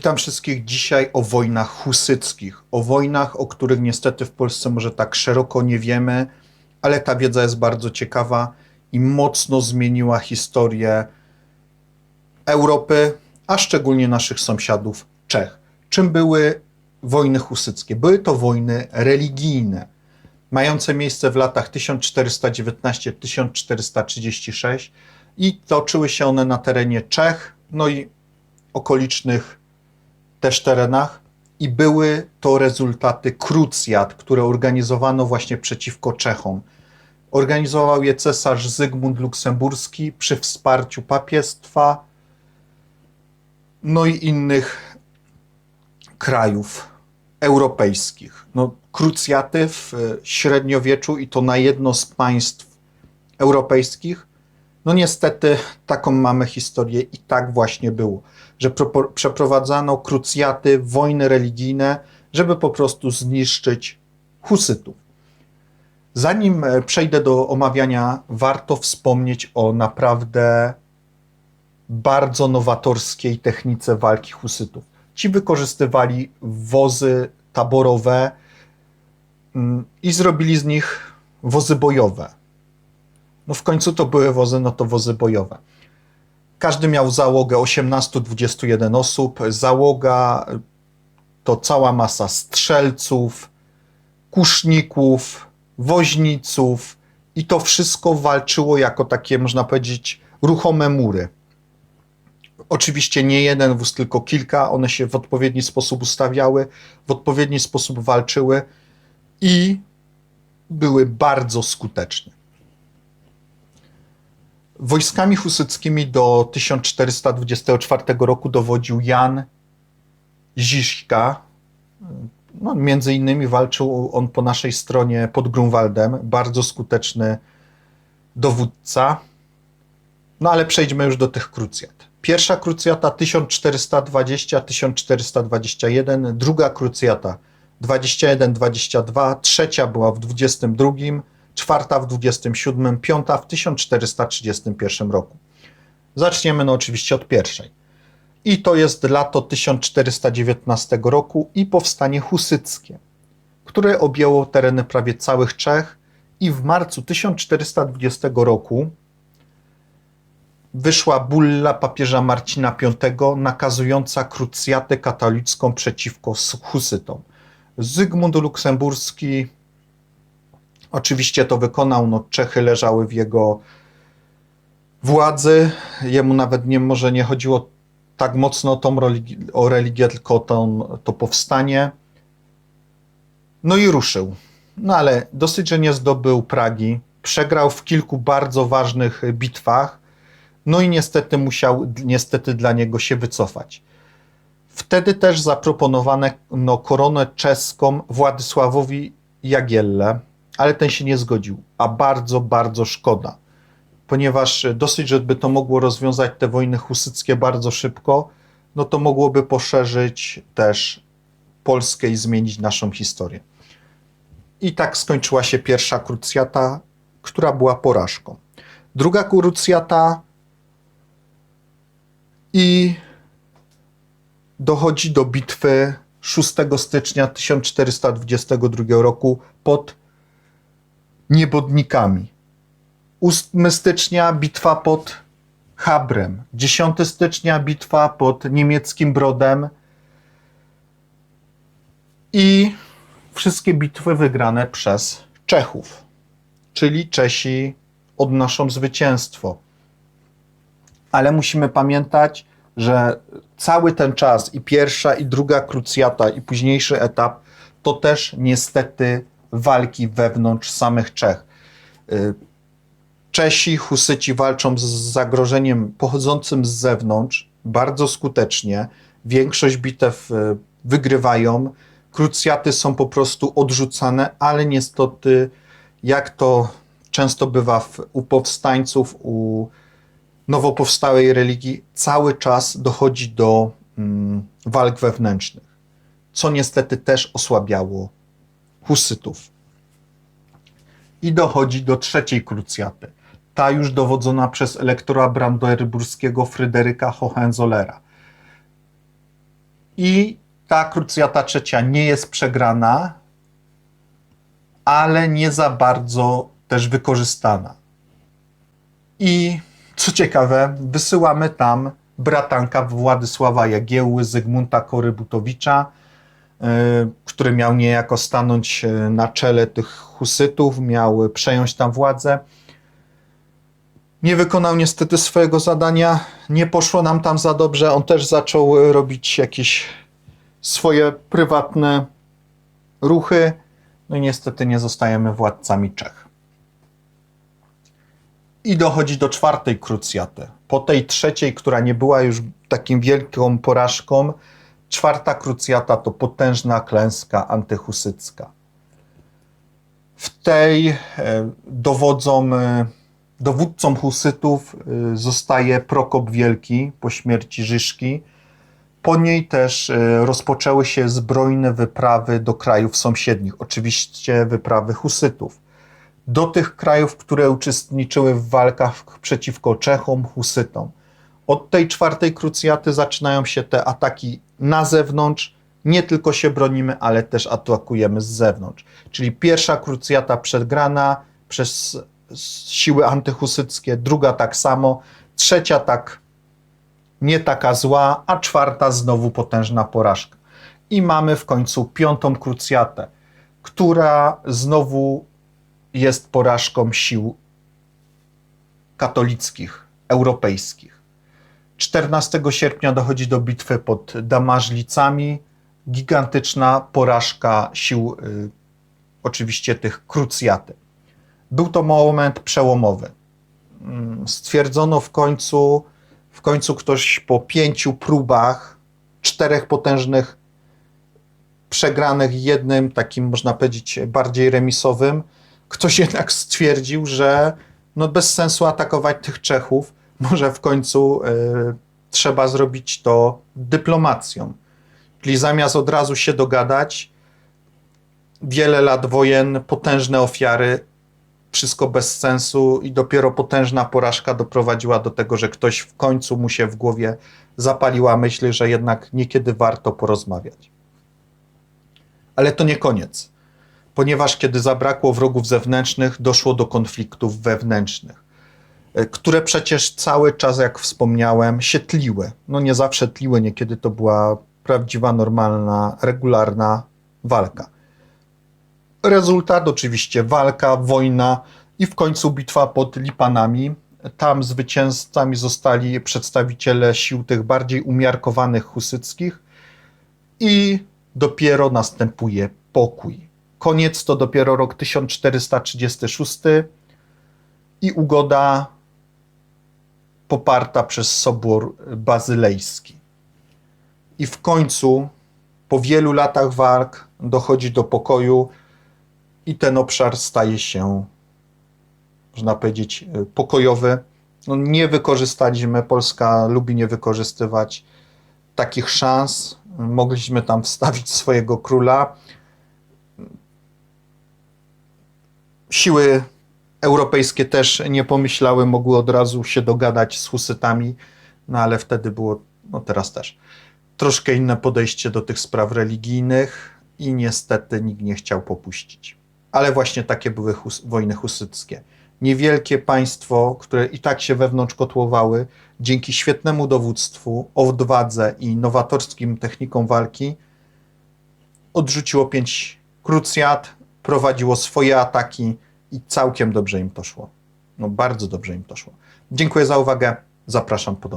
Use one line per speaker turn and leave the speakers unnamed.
Witam wszystkich dzisiaj o wojnach husyckich. O wojnach, o których niestety w Polsce może tak szeroko nie wiemy, ale ta wiedza jest bardzo ciekawa i mocno zmieniła historię Europy, a szczególnie naszych sąsiadów Czech. Czym były wojny husyckie? Były to wojny religijne, mające miejsce w latach 1419-1436 i toczyły się one na terenie Czech, no i okolicznych też terenach i były to rezultaty krucjat, które organizowano właśnie przeciwko Czechom. Organizował je cesarz Zygmunt Luksemburski przy wsparciu papiestwa, no i innych krajów europejskich. No, krucjaty w średniowieczu i to na jedno z państw europejskich no niestety taką mamy historię i tak właśnie było, że przeprowadzano krucjaty, wojny religijne, żeby po prostu zniszczyć husytów. Zanim e, przejdę do omawiania, warto wspomnieć o naprawdę bardzo nowatorskiej technice walki husytów. Ci wykorzystywali wozy taborowe mm, i zrobili z nich wozy bojowe no w końcu to były wozy, no to wozy bojowe. Każdy miał załogę 18-21 osób. Załoga to cała masa strzelców, kuszników, woźniców i to wszystko walczyło jako takie, można powiedzieć, ruchome mury. Oczywiście nie jeden wóz, tylko kilka. One się w odpowiedni sposób ustawiały, w odpowiedni sposób walczyły i były bardzo skuteczne. Wojskami husyckimi do 1424 roku dowodził Jan Ziszka. No, między innymi walczył on po naszej stronie pod Grunwaldem. Bardzo skuteczny dowódca. No ale przejdźmy już do tych krucjat. Pierwsza krucjata 1420-1421, druga krucjata 21-22, trzecia była w 22 czwarta w 27, piąta w 1431 roku. Zaczniemy no oczywiście od pierwszej. I to jest lato 1419 roku i powstanie husyckie, które objęło tereny prawie całych Czech i w marcu 1420 roku wyszła bulla papieża Marcina V nakazująca krucjatę katolicką przeciwko husytom. Zygmunt Luksemburski Oczywiście to wykonał, no Czechy leżały w jego władzy. Jemu nawet nie, może nie chodziło tak mocno o, tą o religię, tylko o tą, to powstanie. No i ruszył. No ale dosyć, że nie zdobył Pragi. Przegrał w kilku bardzo ważnych bitwach. No i niestety musiał, niestety dla niego się wycofać. Wtedy też zaproponowano no, koronę czeską Władysławowi Jagielle, ale ten się nie zgodził, a bardzo, bardzo szkoda, ponieważ dosyć, żeby to mogło rozwiązać te wojny husyckie bardzo szybko, no to mogłoby poszerzyć też Polskę i zmienić naszą historię. I tak skończyła się pierwsza krucjata, która była porażką. Druga krucjata i dochodzi do bitwy 6 stycznia 1422 roku pod niebodnikami. 8 stycznia bitwa pod Habrem, 10 stycznia bitwa pod niemieckim Brodem i wszystkie bitwy wygrane przez Czechów, czyli Czesi odnoszą zwycięstwo. Ale musimy pamiętać, że cały ten czas i pierwsza i druga krucjata i późniejszy etap to też niestety walki wewnątrz samych Czech. Y, Czesi, Husyci walczą z zagrożeniem pochodzącym z zewnątrz bardzo skutecznie. Większość bitew y, wygrywają. Krucjaty są po prostu odrzucane, ale niestety, jak to często bywa w, u powstańców, u nowo powstałej religii, cały czas dochodzi do mm, walk wewnętrznych, co niestety też osłabiało husytów. I dochodzi do trzeciej krucjaty, ta już dowodzona przez elektora brandenburskiego Fryderyka Hohenzollera. I ta krucjata trzecia nie jest przegrana, ale nie za bardzo też wykorzystana. I co ciekawe, wysyłamy tam bratanka Władysława Jagiełły, Zygmunta Korybutowicza, który miał niejako stanąć y, na czele tych husytów, miał przejąć tam władzę. Nie wykonał niestety swojego zadania, nie poszło nam tam za dobrze. On też zaczął robić jakieś swoje prywatne ruchy. No i niestety nie zostajemy władcami Czech. I dochodzi do czwartej krucjaty. Po tej trzeciej, która nie była już takim wielką porażką, czwarta krucjata to potężna klęska antyhusycka. W tej e, dowodzą, e, dowódcą husytów e, zostaje Prokop Wielki po śmierci Rzyszki. Po niej też rozpoczęły się zbrojne wyprawy do krajów sąsiednich, oczywiście wyprawy husytów do tych krajów, które uczestniczyły w walkach przeciwko Czechom, Husytom. Od tej czwartej krucjaty zaczynają się te ataki na zewnątrz. Nie tylko się bronimy, ale też atakujemy z zewnątrz. Czyli pierwsza krucjata przegrana przez siły antyhusyckie, druga tak samo, trzecia tak nie taka zła, a czwarta znowu potężna porażka. I mamy w końcu piątą krucjatę, która znowu jest porażką sił katolickich, europejskich. 14 sierpnia dochodzi do bitwy pod Damażlicami. Gigantyczna porażka sił, y, oczywiście tych krucjaty. Był to moment przełomowy. Mm, Stwierdzono w końcu, w końcu ktoś po pięciu próbach, czterech potężnych przegranych jednym takim, można powiedzieć, bardziej remisowym, ktoś jednak stwierdził, że no bez sensu atakować tych Czechów, może w końcu y, trzeba zrobić to dyplomacją. Czyli zamiast od razu się dogadać, wiele lat wojen, potężne ofiary, wszystko bez sensu i dopiero potężna porażka doprowadziła do tego, że ktoś w końcu mu się w głowie zapaliła myśl, że jednak niekiedy warto porozmawiać. Ale to nie koniec ponieważ kiedy zabrakło wrogów zewnętrznych, doszło do konfliktów wewnętrznych, które przecież cały czas, jak wspomniałem, się tliły. No nie zawsze tliły, niekiedy to była prawdziwa, normalna, regularna walka. Rezultat oczywiście walka, wojna i w końcu bitwa pod Lipanami. Tam zwycięzcami zostali przedstawiciele sił tych bardziej umiarkowanych husyckich i dopiero następuje pokój. Koniec to dopiero rok 1436 i ugoda poparta przez Sobór Bazylejski. I w końcu, po wielu latach walk, dochodzi do pokoju i ten obszar staje się, można powiedzieć, pokojowy. No, nie wykorzystaliśmy, Polska lubi nie wykorzystywać takich szans. Mogliśmy tam wstawić swojego króla siły europejskie też nie pomyślały, mogły od razu się dogadać z Husytami, no ale wtedy było, no teraz też, troszkę inne podejście do tych spraw religijnych i niestety nikt nie chciał popuścić. Ale właśnie takie były hus wojny husyckie. Niewielkie państwo, które i tak się wewnątrz kotłowały, dzięki świetnemu dowództwu, odwadze i nowatorskim technikom walki, odrzuciło pięć krucjat, prowadziło swoje ataki i całkiem dobrze im to szło. No bardzo dobrze im to szło. Dziękuję za uwagę. Zapraszam ponownie.